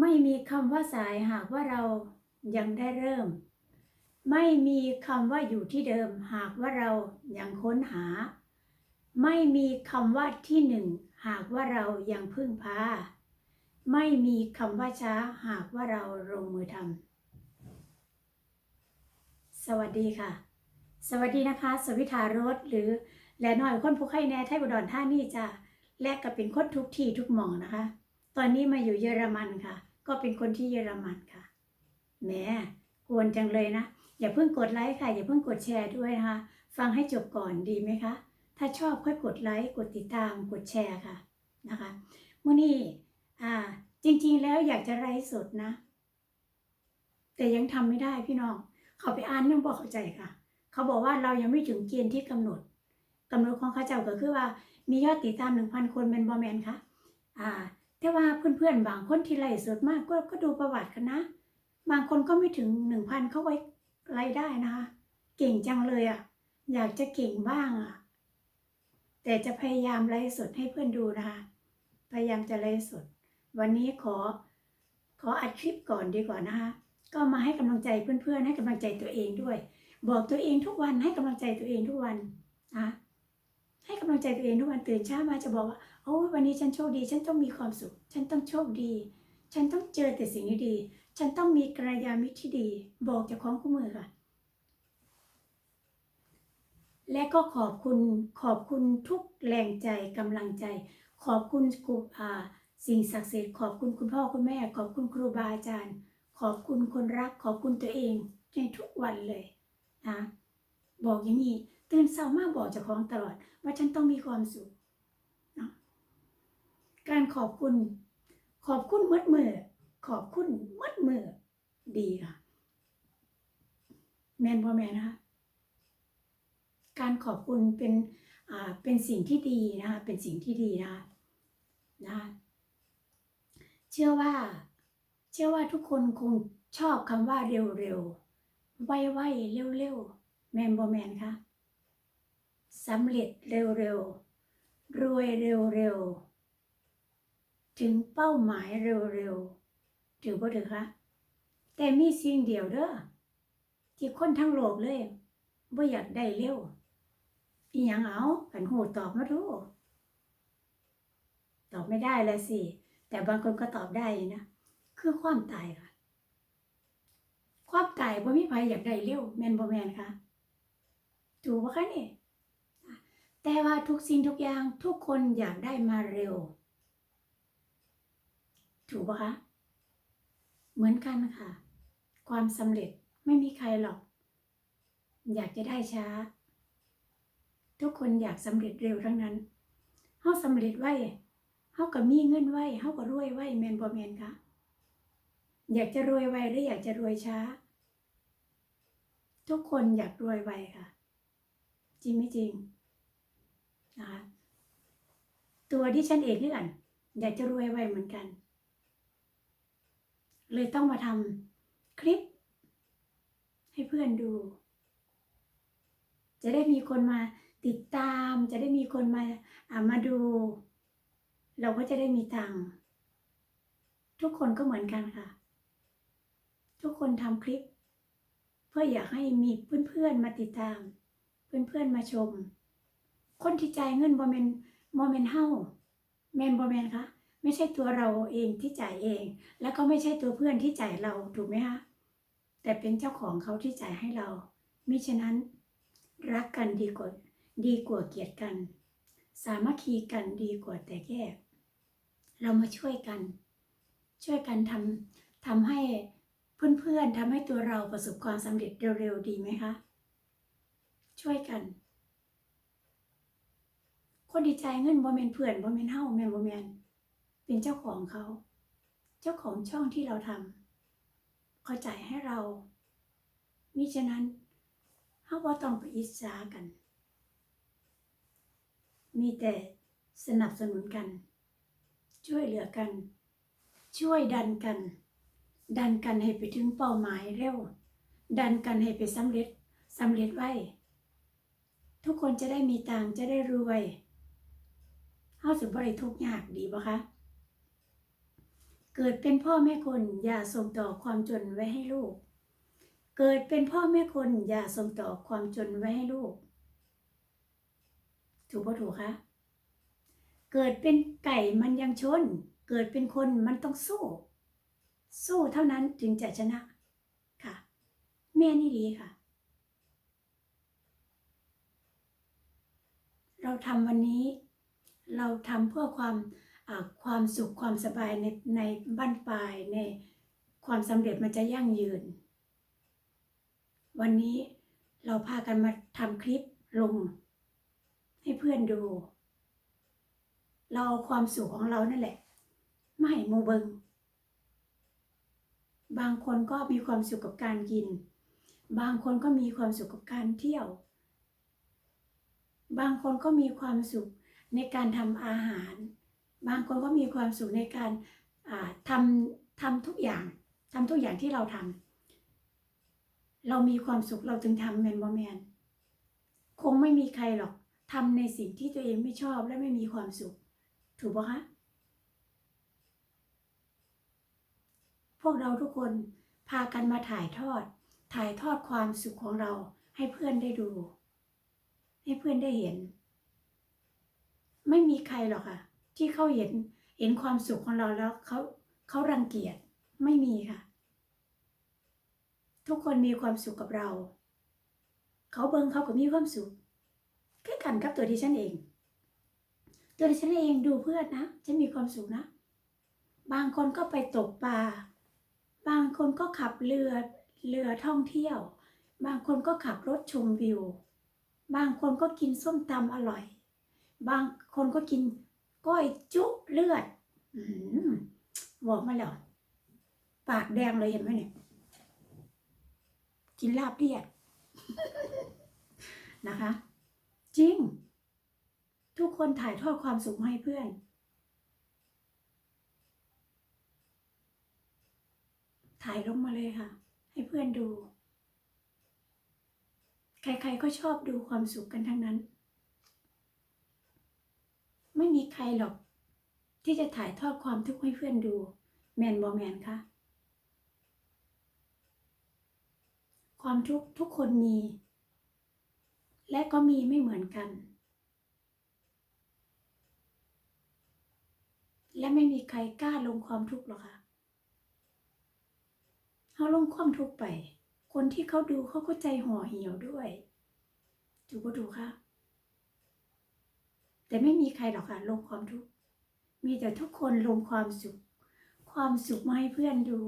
ไม่มีคำว่าสายหากว่าเรายังได้เริ่ม ไม่มีคำว่าอยู่ที่เดิมหากว่าเรายังค้นหา ไม่มีคำว่าที่หนึ่งหากว่าเรายังพึ่งพา ไม่มีคำว่าช้าหากว่าเราลงมือทำสวัสดีค่ะ สวัสดีนะคะ สวิธารสหรือแลน้อยคนผู้ไข้แน่ไทยบุดรท่านี่จะและก็เป็นคนทุกที่ทุกหมองนะคะ ตอนนี้มาอยู่เยอรมันค่ะ ก็เป็นคนที่เยอรมันค่ะแหมกวนจังเลยนะ อย่าเพิ่งกดไลค์ค่ะ อย่าเพิ่งกดแชร์ด้วยนะคะ ฟังให้จบก่อนดีไหมคะ ถ้าชอบค่อยกดไลค์กดติดตามกดแชร์ค่ะนะคะมื่อนี้อ่า จริงๆแล้วอยากจะไลฟ์สดนะ แต่ยังทำไม่ได้พี่น้อง เขาไปอ่านยังบอกเข้าใจค่ะ เขาบอกว่าเรายังไม่ถึงเกณฑ์ที่กำหนดกำหนดของเขาเจ้าก็คือว่ามียอดติดตามหนึ่งพันคนเป็นบอแมนค่ะ อ่า แต่ว่าเพื่อนๆ บางคนที่ไล่สดมากก็ก็ดูประวัติกันนะ บางคนก็ไม่ถึงหนึ่งพันเขาไว้ไล่ได้นะคะ เก่งจังเลยอะ่ะ อยากจะเก่งบ้างอะ่ะ แต่จะพยายามไล่สดให้เพื่อนดูนะคะ พยายามจะไล่สด วันนี้ขอขออัดคลิปก่อนดีกว่านะคะ ก็มาให้กำลังใจเพื่อนๆ ให้กำลังใจตัวเองด้วย บอกตัวเองทุกวันให้กำลังใจตัวเองทุกวันนะ ให้กำลังใจตัวเองทุกวันตื่นเช้ามาจะบอกว่าโอ้ยวันนี้ฉันโชคดี ฉันต้องมีความสุข ฉันต้องโชคดี ฉันต้องเจอแต่สิ่งดีๆฉันต้องมีกระยามิตรที่ดี บอกจากของคู่มือค่ะ และก็ขอบคุณขอบคุณทุกแรงใจกำลังใจ ขอบคุณครูอ่าสิ่งศักดิ์สิทธิ์ขอบคุณคุณพ่อคุณแม่ ขอบคุณครูบาอาจารย์ ขอบคุณคนรัก ขอบคุณตัวเองในทุกวันเลยนะบอกอย่างนี้ ตื่นเช้ามากบอกเจ้าของตลอด ว่าฉันต้องมีความสุขนะการขอบคุณ ขอบคุณมัดมือขอบคุณมัดมือดีค่ะแมนบ่แมนนะคะการขอบคุณเป็นอ่าเป็นสิ่งที่ดีนะคะเป็นสิ่งที่ดีนะคะนะเชื่อว่า เชื่อว่าทุกคนคงชอบคำว่าเร็วๆไวๆเร็วๆแมนบอแมนคะ สำเร็จเร็วๆ รวยเร็วๆ ถึงเป้าหมายเร็วๆ ถือบ่ถือคะ แต่มีสิ่งเดียวเด้อที่คนทั้งโลกเลยบ่อยากได้เร็วอีหยังเอากันหูตอบมาดูตอบไม่ได้ล้วสิ แต่บางคนก็ตอบได้นะ คือความตายค่ะ ความตายบ่มีใครอยากได้เร็วแมนบ่แมนคะถูกปะคะนี่ แต่ว่าทุกสิ่งทุกอย่างทุกคนอยากได้มาเร็ว ถูกปะคะ เหมือนกันค่ะ ความสำเร็จไม่มีใครหรอก อยากจะได้ช้า ทุกคนอยากสำเร็จเร็วทั้งนั้นเฮาสำเร็จไว้เฮาก็มีเงินไว้เฮาก็รวยไว้แมนบ่แมนคะอยากจะรวยไวหรืออยากจะรวยช้า ทุกคนอยากรวยไวค่ะ จริงไม่จริง นะคะตัวที่ฉันเองนี่กันอยากจะรวยไวเหมือนกัน เลยต้องมาทำคลิป ให้เพื่อนดู จะได้มีคนมาติดตาม จะได้มีคนมาอามาดู เราก็จะได้มีตังค์ทุกคนก็เหมือนกันค่ะ ทุกคนทำคลิป เพื่ออยากให้มีเพื่อนๆมาติดตาม เพื่อนๆมาชม คนที่จ่ายเงินบอมเมนบอมเมนเฮาแมนบอมเมนคะไม่ใช่ตัวเราเองที่จ่ายเอง แล้วก็ไม่ใช่ตัวเพื่อนที่จ่ายเราถูกไหมคะแต่เป็นเจ้าของเขาที่จ่ายให้เรามิฉะนั้น รักกันดีกว่าดีกว่าเกลียดกัน สามัคคีกันดีกว่าแต่แยก เรามาช่วยกัน ช่วยกันทำทำให้เพื่อนๆทำให้ตัวเราประสบความสำเร็จเร็วๆดีไหมคะ ช่วยกัน คนดีใจายเงินบ่แมนเพื่อนบ่แมนเฮาแมนบ่แมนเป็นเจ้าของเขา เจ้าของช่องที่เราทำเขาจ่ายให้เรามิฉะนั้นเฮาบ่ต้องไปอิจฉากัน มีแต่สนับสนุนกัน ช่วยเหลือกัน ช่วยดันกัน ดันกันให้ไปถึงเป้าหมายเร็ว ดันกันให้ไปสำเร็จสำเร็จไว้ ทุกคนจะได้มีตังจะได้รวยาสิบ่ได้ทุกข์ยากดีบ่คะ เกิดเป็นพ่อแม่คนอย่าส่งต่อความจนไว้ให้ลูก เกิดเป็นพ่อแม่คนอย่าส่งต่อความจนไว้ให้ลูก ถูกปะถูกคะ เกิดเป็นไก่มันยังชน เกิดเป็นคนมันต้องสู้ สู้เท่านั้นถึงจะชนะค่ะ แม่นี่ดีค่ะ เราทำวันนี้ เราทำเพื่อความความสุขความสบายในในบ้านปลายในความสำเร็จมันจะยั่งยืน วันนี้เราพากันมาทำคลิปลง ให้เพื่อนดู เราเอาความสุขของเรานั่นแหละไมาให้หมูเบิงบางคนก็มีความสุขกับการกิน บางคนก็มีความสุขกับการเที่ยว บางคนก็มีความสุข ในการทำอาหาร บางคนก็มีความสุขในการอ่าทำทำทุกอย่างทำทุกอย่างที่เราทำเรามีความสุขเราจึงทำแมนบอแมนคงไม่มีใครหรอกทำในสิ่งที่ตัวเองไม่ชอบและไม่มีความสุข ถูกปะคะพวกเราทุกคนพากันมาถ่ายทอด ถ่ายทอดความสุขของเราให้เพื่อนได้ดู ให้เพื่อนได้เห็น ไม่มีใครหรอกค่ะ ที่เขาเห็นเห็นความสุขของเราแล้วเขาเขารังเกียจไม่มีค่ะ ทุกคนมีความสุขกับเรา เขาเบิงเขาก็มีความสุขแคือกันกับตัวที่ฉันเอง ตัวที่ฉันเองดูเพื่อนนะฉันมีความสุขนะ บางคนก็ไปตกปลาบางคนก็ขับเรือเรือท่องเที่ยว บางคนก็ขับรถชมวิว บางคนก็กินส้มตำอร่อย บางคนก็กินก้อยจุเลือดบอกมาแล้ว ปากแดงเลยเห็นไหมเนี่ย กินลาบเลียดนะคะ จริง ทุกคนถ่ายทอดความสุขให้เพื่อน ถ่ายลงมาเลยค่ะ ให้เพื่อนดู ใครๆก็ชอบดูความสุขกันทั้งนั้น ไม่มีใครหรอก ที่จะถ่ายทอดความทุกข์ให้เพื่อนดู แมนบอแมนคะความทุกข์ทุกคนมี และก็มีไม่เหมือนกัน และไม่มีใครกล้าลงความทุกข์หรอกค่ะเขาลงความทุกข์ไป คนที่เขาดูเขาก็ใจห่อเหี่ยวด้วยถูกปะถูกคะ แต่ไม่มีใครหรอกค่ะลงความทุกข์มีแต่ทุกคนลงความสุข ความสุขมาให้เพื่อนดู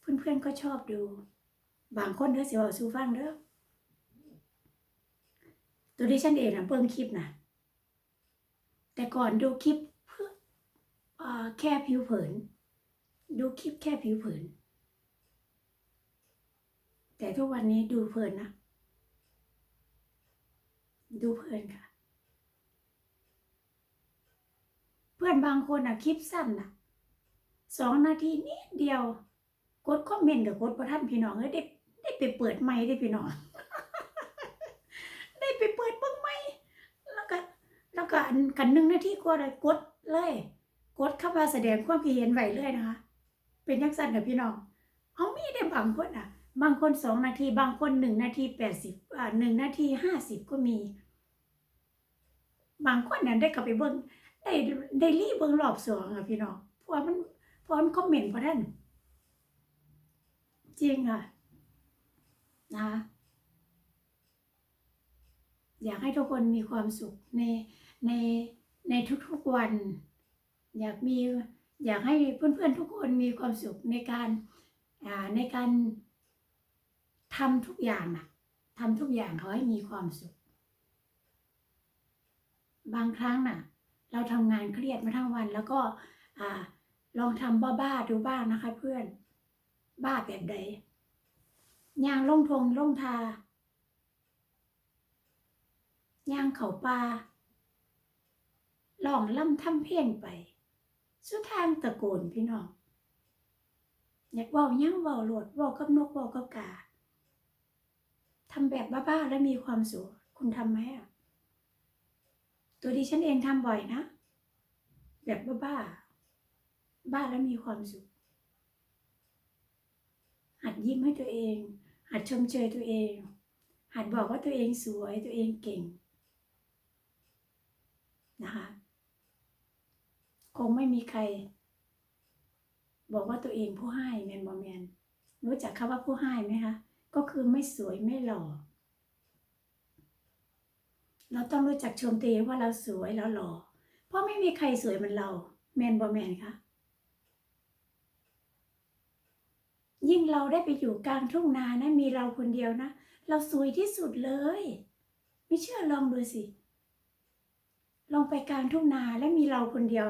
เพื่อนๆก็ชอบดู บางคนเด้อสิว่าสู้ฟังเด้อตัวที่ฉันเองนะเบิ่งคลิปนะแต่ก่อนดูคลิปเพื่ออแค่ผิวเผิน ดูคลิปแค่ผิวเผิน แต่ทุกวันนี้ดูเพลินนะ ดูเพลินค่ะ เพื่อนบางคนอะคลิปสั้นอะสองนาทีนิดเดียว กดคอมเมนต์กับกดประทันพี่น้องเอ้ยได้ได้ไปเปิดไมค์ได้พี่น้อง ได้ไปเปิดเบิ้งไมค์แล้วก็แล้วก็อันกันหนึ่งนาทีกว่าเลยกดเลย กดเข้ามาแสดงความคิดเห็นไหวเลยนะคะ เป็นยังสั้นกับพี่น้อง เอามีได้บางคนอะ บางคนสองนาที บางคนหนึ่งนาทีแปดสิบอ่าหนึ่งนาทีห้าสิบก็มี บางคนนั้นได้เข้าไปเบิ้ง ได้ได้รีบเบิ้งรอบสองอะพี่น้องเพราะว่ามันเพราะว่ามันคอมเมนต์พอท่านจริงค่ะนะอยากให้ทุกคนมีความสุขในในในทุกๆวัน อยากมีอยากให้เพื่อนๆทุกคนมีความสุขในการอ่าในการทำทุกอย่างนะทำทุกอย่างเขาให้มีความสุข บางครั้งน่ะ เราทำงานเครียดมาทั้งวัน แล้วก็อลองทำบ้าๆดูบ้างนะคะ เพื่อน บ้าแบบใดยางล่งทงล่งทายางเขาปลาลองล่ำทำเพลงไป สุดทางตะโกนพี่น้องอยากว่าหยังว่าโลดว่ากับนกว่ากับกาทำแบบบ้าๆแล้วมีความสุขคุณทำไหมอะ ตัวดิฉันเองทำบ่อยนะ แบบบ้าๆบ้าแล้วมีความสุข หัดยิ้มให้ตัวเอง หัดชมเชยตัวเอง หัดบอกว่าตัวเองสวยตัวเองเก่ง นะคะ คงไม่มีใคร บอกว่าตัวเองผู้ให้แมนบอแมนรู้จักคำว่าผู้ให้ไหมคะ ก็คือไม่สวยไม่หล่อ เราต้องรู้จักชมตัวเองว่าเราสวยแล้วหล่อ เพราะไม่มีใครสวยเหมือนเรา แมนบอแมนคะยิ่งเราได้ไปอยู่กลางทุ่งนานะมีเราคนเดียวนะ เราสวยที่สุดเลย ไม่เชื่อลองดูสิ ลองไปกลางทุ่งนาแล้วมีเราคนเดียว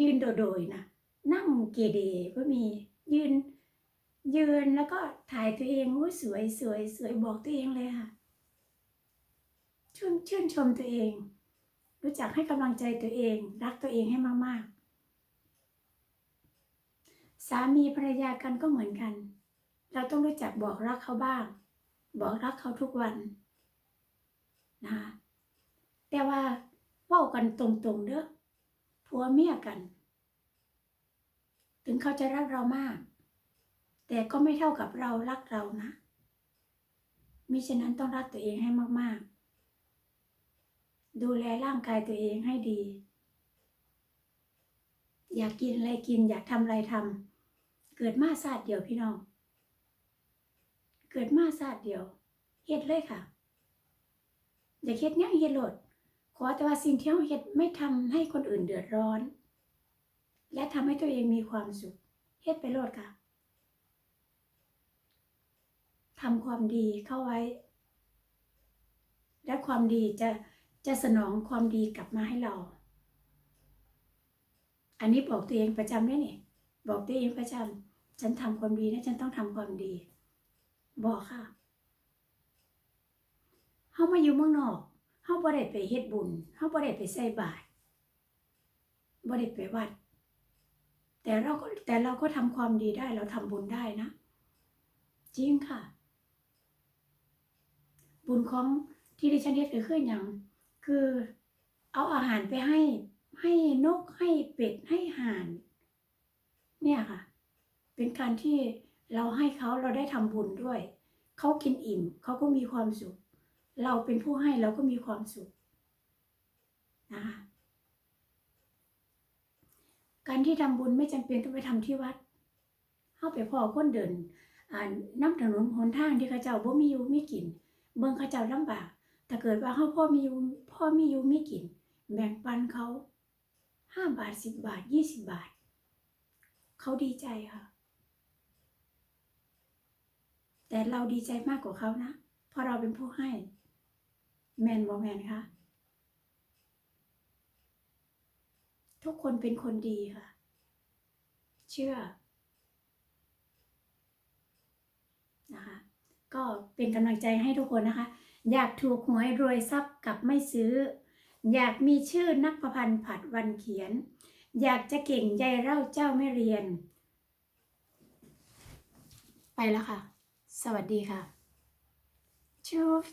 ยืนโดดๆนะนั่งเกเดก็มียืนยืนแล้วก็ถ่ายตัวเองโอ้ยสวยสวยสวยบอกตัวเองเลยค่ะ ชื่นชื่นชมตัวเอง รู้จักให้กำลังใจตัวเอง รักตัวเองให้มากๆ สามีภรรยากันก็เหมือนกัน เราต้องรู้จักบอกรักเขาบ้าง บอกรักเขาทุกวันนะคะแต่ว่าเว่ากันตรงๆเด้อผัวเมียกัน ถึงเขาจะรักเรามาก แต่ก็ไม่เท่ากับเรารักเรานะมิฉะนั้นต้องรักตัวเองให้มากๆ ดูแลร่างกายตัวเองให้ดี อยากกินอะไรกิน อยากทำอะไรทำเกิดมาศาสตร์เดียวพี่น้อง เกิดมาศาสตร์เดียวเฮ็ดเลยค่ะ อยาเฮ็ดหยังเฮ็ดโลด ขอแต่ว่าสิ่งที่เราเฮ็ดไม่ทำให้คนอื่นเดือดร้อน และทำให้ตัวเองมีความสุขเฮ็ดไปโลดค่ะทำความดีเข้าไว้ และความดีจะ จะสนองความดีกลับมาให้เรา อันนี้บอกตัวเองประจำได้วยนี่บอกตัวเองประจำฉันทำความดีนะฉันต้องทำความดี บอกค่ะเฮามาอยู่เมืองนอกเฮาบ่ได้ไปเฮ็ดบุญเฮาบ่ได้ไปใส่บาตรบ่ได้ไปวัด แต่เราก็แต่เราก็ทำความดีได้เราทำบุญได้นะ จริงค่ะ บุญของที่ดิฉันเฮ็ดก็คืออย่าง คือเอาอาหารไปให้ให้นกให้เป็ดให้ห่าน เนี่ยค่ะ เป็นการที่เราให้เขาเราได้ทำบุญด้วย เขากินอิ่มเขาก็มีความสุข เราเป็นผู้ให้เราก็มีความสุขนะคะการที่ทำบุญไม่จำเป็นต้องไปทำที่วัดเข้าไปพ่อคนเดินน้ำถนนหนทางที่เขาเจ้าบ่มีอยู่มีกิน เบิ่งเขาเจ้าลำบาก ถ้าเกิดว่าเขาพ่อมีอยู่พ่อมีอยู่มีกิน แบ่งปันเขาห้าบาทสิบบาทยี่สิบบาท เขาดีใจค่ะ แต่เราดีใจมากกว่าเขานะเพราะเราเป็นผู้ให้ แมนบอแมนคะทุกคนเป็นคนดีค่ะ เชื่อนะคะก็เป็นกำลังใจให้ทุกคนนะคะ อยากถูกหวยรวยทรัพย์กับไม่ซื้อ อยากมีชื่อนักประพันธ์ผัดวันเขียน อยากจะเก่งใจเล่าเจ้าไม่เรียน ไปแล้วค่ะ สวัสดีค่ะชูฟ